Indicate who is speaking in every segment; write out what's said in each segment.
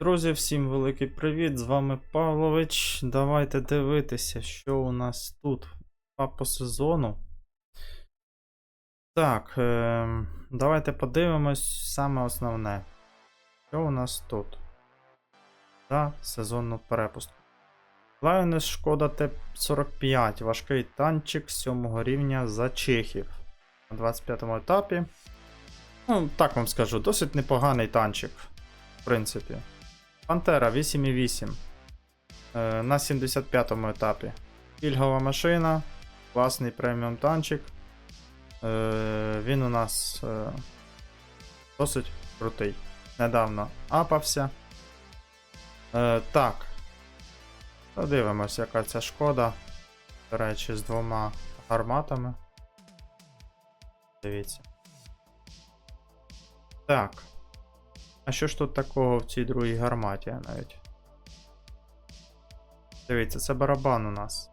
Speaker 1: Друзі, всім великий привіт! З вами Павлович. Давайте дивитися, що у нас тут по сезону. Так, е- давайте подивимось саме основне. Що у нас тут? За сезонну перепустку. Lioness Шкода Т-45, важкий танчик 7 рівня за чехів. На 25 етапі. Ну, так вам скажу, досить непоганий танчик, в принципі. Пантера 8,8 е, на 75-му етапі. Пільгова машина, класний преміум танчик. Е, він у нас е, досить крутий. Недавно апався. Так. Подивимось, яка ця шкода. До речі, з двома гарматами. Дивіться. Так. А що ж тут такого в цій другій гарматі навіть? Дивіться, це барабан у нас.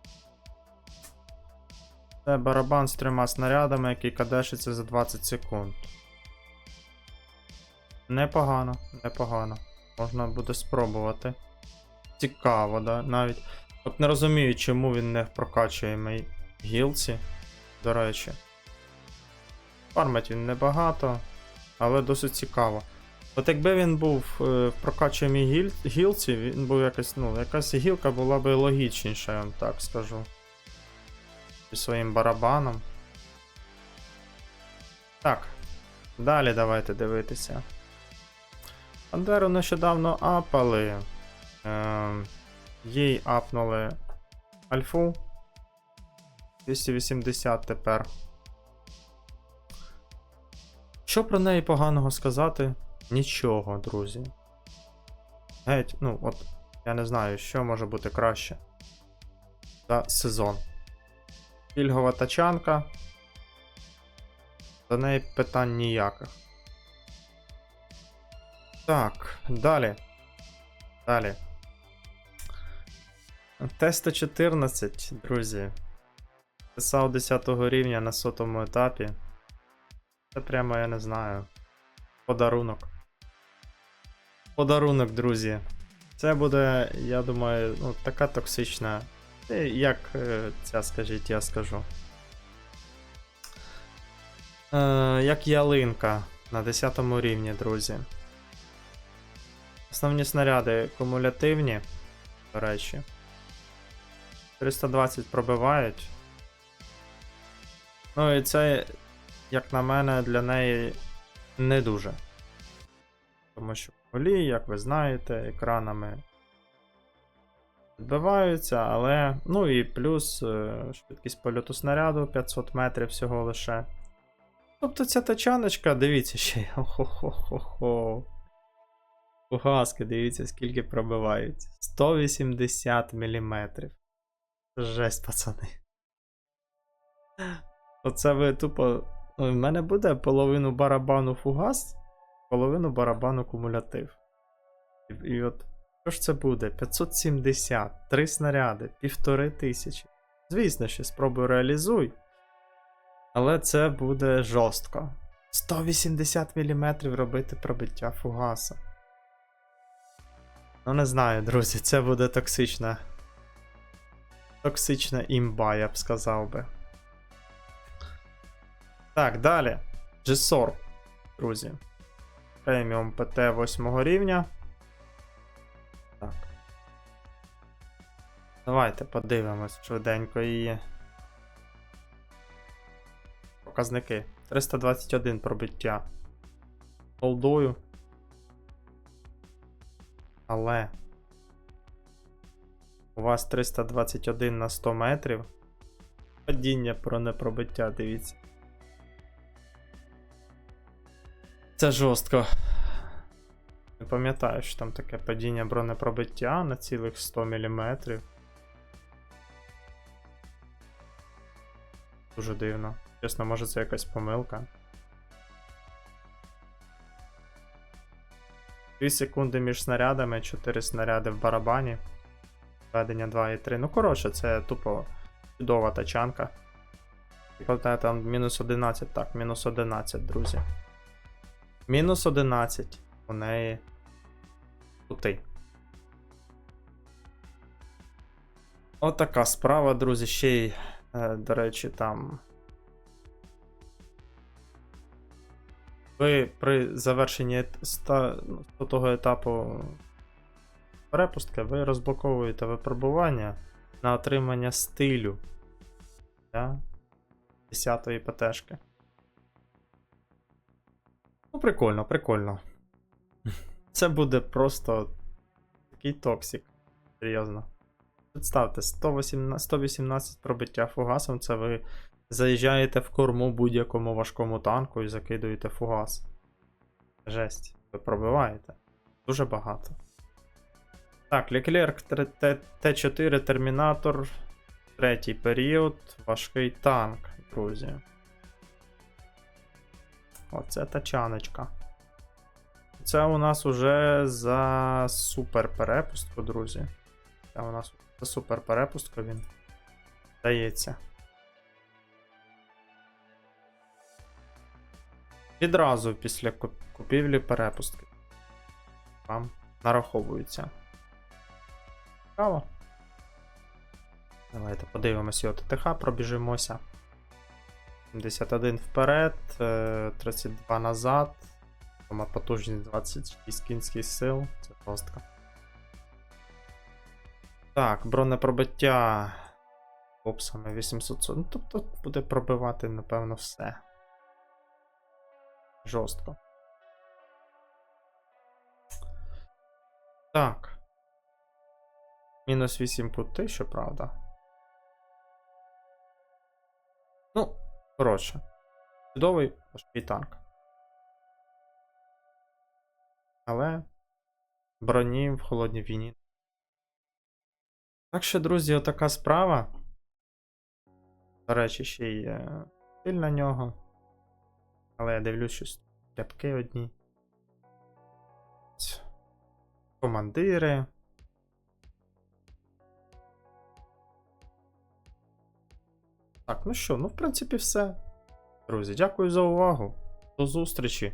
Speaker 1: Це барабан з трьома снарядами, який кадешиться за 20 секунд. Непогано, непогано. Можна буде спробувати. Цікаво, да? Навіть. От не розумію, чому він не в прокачуємій гілці. До речі. Фармить він небагато, але досить цікаво. От якби він був е, в прокачуємій гіль... гілці, він був якось, ну, якась гілка була би логічніша, я вам так скажу. Зі своїм барабаном. Так. Далі давайте дивитися. Бандеру нещодавно апали. Е, їй апнули альфу. 280 тепер. Що про неї поганого сказати? Нічого, друзі. Геть, ну, от, я не знаю, що може бути краще за сезон. Пільгова тачанка. До неї питань ніяких. Так, далі. Далі. Т-114, друзі. Писав 10 рівня на сотому етапі. Це прямо я не знаю. Подарунок. Подарунок, друзі. Це буде, я думаю, ну, така токсична. е, Як е, ця, скажіть, я скажу. Е, як ялинка на 10 рівні, друзі. Основні снаряди кумулятивні, до речі. 320 пробивають. Ну і це, як на мене, для неї не дуже. Тому що голі, як ви знаєте, екранами відбиваються, але. Ну і плюс е, швидкість польоту снаряду 500 метрів всього лише. Тобто ця тачаночка, дивіться ще. Хо-хо-хо-хо. Фугаски, дивіться, скільки пробивають. 180 мм. Жесть, пацани. Оце ви тупо. В мене буде половину барабану фугас, половину барабану кумулятив. І, от, що ж це буде? 570, 3 снаряди, півтори тисячі. Звісно, що спробую реалізуй. Але це буде жорстко. 180 мм робити пробиття фугаса. Ну, не знаю, друзі, це буде токсична. Токсична імба, я б сказав би. Так, далі. G40, друзі. Преміум ПТ 8 рівня. Так. Давайте подивимось швиденько її. Показники. 321 пробиття. Голдою. Але. У вас 321 на 100 метрів. Падіння про непробиття, дивіться. Це жорстко. Не пам'ятаю, що там таке падіння бронепробиття на цілих 100 мм. Дуже дивно. Чесно, може це якась помилка. 2 секунди між снарядами, 4 снаряди в барабані. Ведення 2 і 3. Ну, коротше, це тупо чудова тачанка. Там мінус 11, так, мінус 11, друзі. Мінус 11 у неї Крутий. Отака справа, друзі. Ще й, е, до речі, там. Ви при завершенні ну, того етапу перепустки ви розблоковуєте випробування на отримання стилю для 10-ї ПТшки. Прикольно, прикольно. Це буде просто такий токсик. Серйозно. Представте, 118, 118 пробиття фугасом це ви заїжджаєте в корму будь-якому важкому танку і закидуєте фугас. Жесть. Ви пробиваєте. Дуже багато. Так, Леклерк Т4 Термінатор. Третій період. Важкий танк, друзі. Оце тачаночка. Це у нас уже за супер перепустку, друзі. Це у нас за супер перепустку він дається. Відразу після купівлі перепустки. Вам нараховується. Цікаво. Давайте подивимося його ТТХ, пробіжимося. 71 вперед, е, 32 назад. Дома потужність 26 кінських сил. Це жорстко. Так, бронепробиття. Опсами 800. Ну, тобто буде пробивати, напевно, все. Жорстко. Так. Мінус 8 пути, щоправда. Ну, коротше. Чудовий важкий танк. Але броні в холодній війні. Так що, друзі, отака справа. До речі, ще й е, стиль на нього. Але я дивлюсь, щось рябки одні. Командири. Так, ну що, ну, в принципі, все. Друзі, дякую за увагу. До зустрічі.